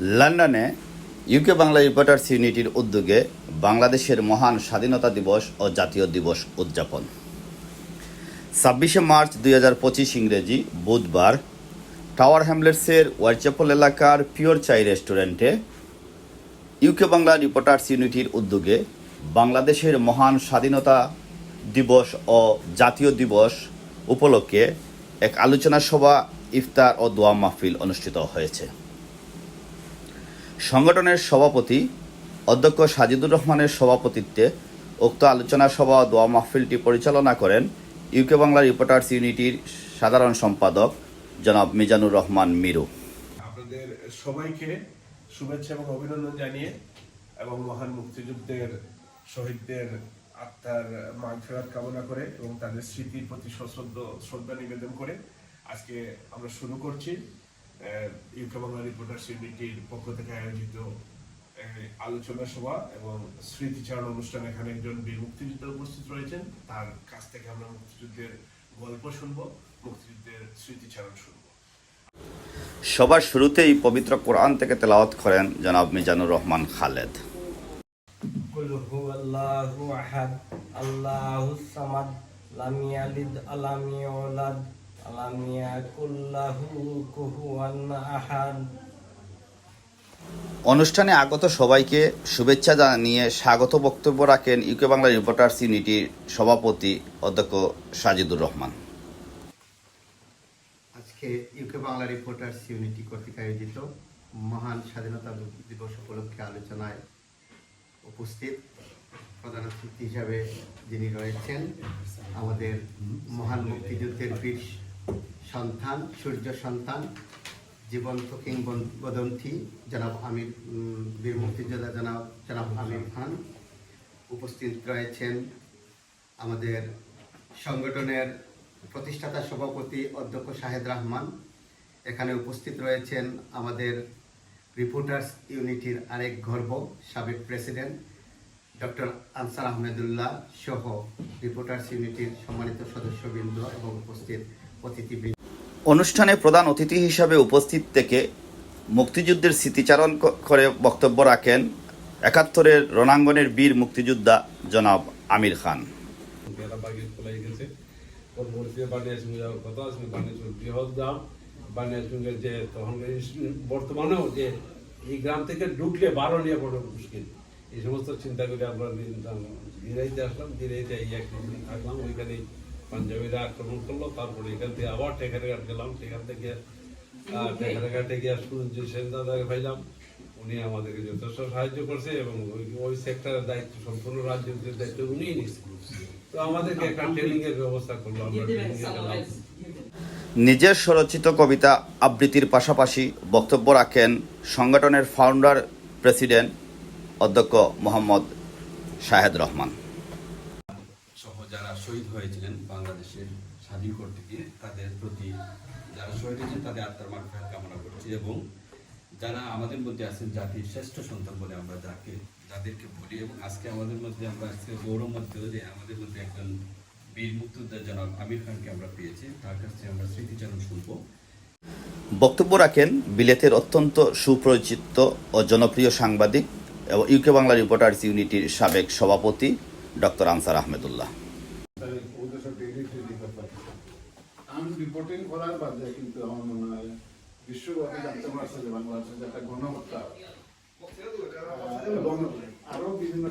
লন্ডনে UK Bangla reporters ইউনিটির উদ্যোগে বাংলাদেশের মহান স্বাধীনতা দিবস ও জাতীয় দিবস উদযাপন। ছাব্বিশে মার্চ দুই হাজার পঁচিশ ইংরেজি বুধবার টাওয়ার হ্যামলেটসের ওয়ারচেপল এলাকার পিওর চাই রেস্টুরেন্টে ইউকে বাংলা রিপোর্টার্স ইউনিটির উদ্যোগে বাংলাদেশের মহান স্বাধীনতা দিবস ও জাতীয় দিবস উপলক্ষে এক আলোচনা সভা, ইফতার ও দোয়া মাহফিল অনুষ্ঠিত হয়েছে। সংগঠনের সভাপতি, অধ্যক্ষ সাজিদুর রহমানের সভাপতিত্বে উক্ত আলোচনা সভা দোয়া মাহফিলটি পরিচালনা করেন ইউকে বাংলা রিপোর্টার্স ইউনিটির সাধারণ সম্পাদক জনাব মিজানুর রহমান মিরু। আপনাদের সবাইকে শুভেচ্ছা এবং অভিনন্দন জানিয়ে এবং মহান মুক্তিযুদ্ধের শহীদদের আত্মার মাগফেরাত কামনা করে এবং তাদের স্মৃতির প্রতি সশ্রদ্ধ, শ্রদ্ধা নিবেদন করে আজকে আমরা শুরু করছি। ইউকাবাংলা রিপোর্টার সমিতির পক্ষ থেকে আয়োজিত আলোচনা সভা এবং স্মৃতিচারণ অনুষ্ঠান এখানে একজন বীর মুক্তিযোদ্ধা উপস্থিত রয়েছেন। তার কাছ থেকে আমরা মুক্তিযুদ্ধের গল্প শুনব মুক্তিযুদ্ধের স্মৃতিচারণ শুনব। সবার শুরুতেই পবিত্র কোরআন থেকে তেলাওয়াত করেন জনাব মিজানুর রহমান খালেদ। আল্লাহু আহাদ আল্লাহু সামাদ লাম ইয়ালিদ আলাম ইউলাদ আলাম অনুষ্ঠানে আগত সবাইকে শুভেচ্ছা জানিয়ে স্বাগত বক্তব্য রাখেন ইউকে বাংলা রিপোর্টার্স ইউনিটির সভাপতি অধ্যক্ষ সাজিদুর রহমান। আজকে ইউকে বাংলা রিপোর্টার্স ইউনিটি কর্তৃক আয়োজিত মহান স্বাধীনতা দিবস উপলক্ষে আলোচনায় উপস্থিত প্রধান অতিথি হিসাবে যিনি রয়েছেন আমাদের মহান মুক্তিযুদ্ধের বীর সন্তান, সূর্য সন্তান, জীবন্ত কিংবদন্তি, জনাব আমির বীর মুক্তিযোদ্ধা জনাব জনাব আমির খান। উপস্থিত রয়েছেন আমাদের সংগঠনের প্রতিষ্ঠাতা সভাপতি অধ্যক্ষ শাহেদ রহমান। এখানে উপস্থিত রয়েছেন আমাদের রিপোর্টার্স ইউনিটির আরেক গর্ব সাবেক প্রেসিডেন্ট ডক্টর আনসার আহমেদুল্লাহ সহ রিপোর্টার্স ইউনিটির সম্মানিত সদস্যবৃন্দ এবং উপস্থিত অতিথিবৃন্দ। অনুষ্ঠানে প্রধান অতিথি হিসাবে উপস্থিত থেকে মুক্তিযুদ্ধের স্মৃতিচারণ করে বক্তব্য রাখেন একাত্তরের রণাঙ্গনের বীর মুক্তিযোদ্ধা জনাব আমির খান বানিয়াস যাওয়ার কথা আসলে বানিয়াস বৃহৎ গ্রাম বানিয়াস যে তখন বর্তমানেও যে এই গ্রাম থেকে ঢুকলে বারো নিয়ে বড় মুশকিল এই সমস্ত চিন্তা করে আমরা দিরাইতে আসলাম দিরাইতে এই থাকলাম ওইখানে পাঞ্জাবিরা আক্রমণ করল তারপরে এখান থেকে আবার টেকারঘাট গেলাম। সেখান থেকে টেকারঘাটে গিয়ে সূর্য সেন দাদাকে পাইলাম। উনি আমাদেরকে যথেষ্ট সাহায্য করছে এবং ওই সেক্টরের দায়িত্ব সম্পূর্ণ রাজ্যের দায়িত্ব উনিই নিচ্ছেন তো আমাদেরকে একটা ট্রেনিং এর ব্যবস্থা করল আমরা ট্রেনিং গেলাম। নিজের স্বরচিত কবিতা আবৃত্তির পাশাপাশি বক্তব্য রাখেন সংগঠনের ফাউন্ডার প্রেসিডেন্ট অধ্যক্ষ মোহাম্মদ শাহেদ রহমান। শহীদ হয়েছিলেন বাংলাদেশের স্বাধীন করতে গিয়ে তাদের প্রতি যারা শহীদ হয়েছেন তাদের আত্মার মাগফিরাত কামনা করছি এবং যারা আমাদের মধ্যে আছেন জাতির শ্রেষ্ঠ সন্তান বলে আমরা যাকে, যাদেরকে বলি এবং আজকে আমাদের মধ্যে আমরা আজকে গৌরব মধ্যে যে আমাদের মধ্যে একজন বীর মুক্তিযোদ্ধা জনাব আমির খানকে আমরা পেয়েছি, তার কাছ আমরা স্মৃতিচারণ শুনব। বক্তব্য রাখেন বিলেতের অত্যন্ত সুপরিচিত ও জনপ্রিয় সাংবাদিক এবং ইউকে বাংলা রিপোর্টার্স ইউনিটির সাবেক সভাপতি ডক্টর আনসার আহমেদুল্লাহ আমি রিপোর্টিং করার বাদে কিন্তু আমার মনে হয় বিশ্বব্যাপী জানতে পারছে যে বাংলাদেশের যে একটা গণহত্যা। এবং আরও বিভিন্ন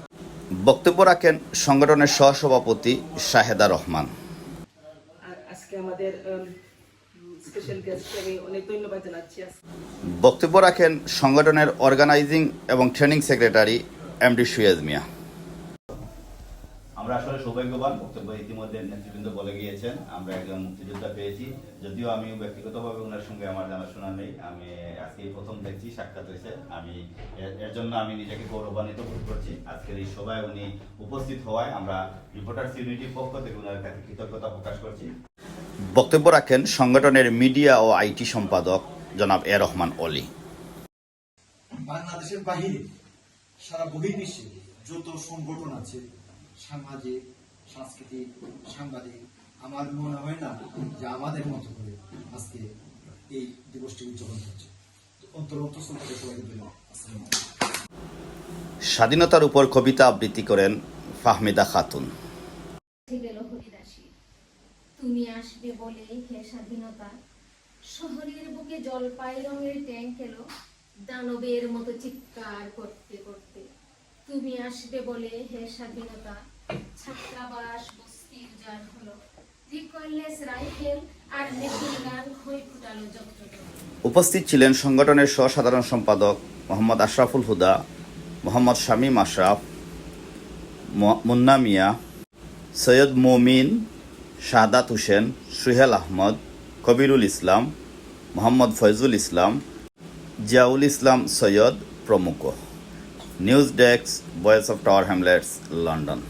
বক্তব্য রাখেন সংগঠনের সহসভাপতি শাহেদা রহমান। আজকে আমাদের বক্তব্য রাখেন সংগঠনের অর্গানাইজিং এবং training secretary MD Suez Mia আমরা আসলে সৌভাগ্যবান, বক্তব্য ইতিমধ্যে নেতৃবৃন্দ বলে গিয়েছেন। আমরা একজন মুক্তিযোদ্ধা পেয়েছি। যদিও আমি ব্যক্তিগতভাবে ওনার সঙ্গে আমার জানাশোনা নেই। আমি আজকে প্রথম দেখছি, সাক্ষাৎ হয়েছে। আমি এর- জন্য আমি নিজেকে গৌরবান্বিত বোধ করছি। আজকের এই সভায় উনি উপস্থিত হওয়ায় আমরা রিপোর্টার্স ইউনিটির পক্ষ থেকে ওনার কাছে কৃতজ্ঞতা প্রকাশ করছি। বক্তব্য রাখেন সংগঠনের মিডিয়া ও আইটি সম্পাদক জনাব এ রহমান অলি। বাংলাদেশের বাহিরে সারা বহির্বিশ্বে যত সংগঠন আছে সামাজিক সাংস্কৃতিক সাংবাদিক আমার মনে হয় না যে আমাদের মতো করে আজকে এই দিবসটি উদযাপন করছে তো অন্তর অন্তঃস্থল থেকে সবাইকে ধন্যবাদ আসসালামু স্বাধীনতার উপর কবিতা আবৃত্তি করেন ফাহমিদা খাতুন। তুমি আসবে বলে হে স্বাধীনতা। শহরের বুকে জলপাই রঙের ট্যাঙ্ক এলো। দানবের মতো চিৎকার করতে করতে তুমি আসবে বলে হে স্বাধীনতা, ছাত্রাবাস বস্তি উজাড় হলো। উপস্থিত ছিলেন সংগঠনের সহসাধারণ সম্পাদক মোহাম্মদ আশরাফুল হুদা, মোহাম্মদ শামীম আশরাফ মুন্না মিয়া, সৈয়দ মমিন, শাহাদাত হোসেন, সুহেল আহমদ, কবিরুল ইসলাম, মোহাম্মদ ফয়জুল ইসলাম, জিয়াউল ইসলাম সৈয়দ প্রমুখ। news desk voice of Tower Hamlets London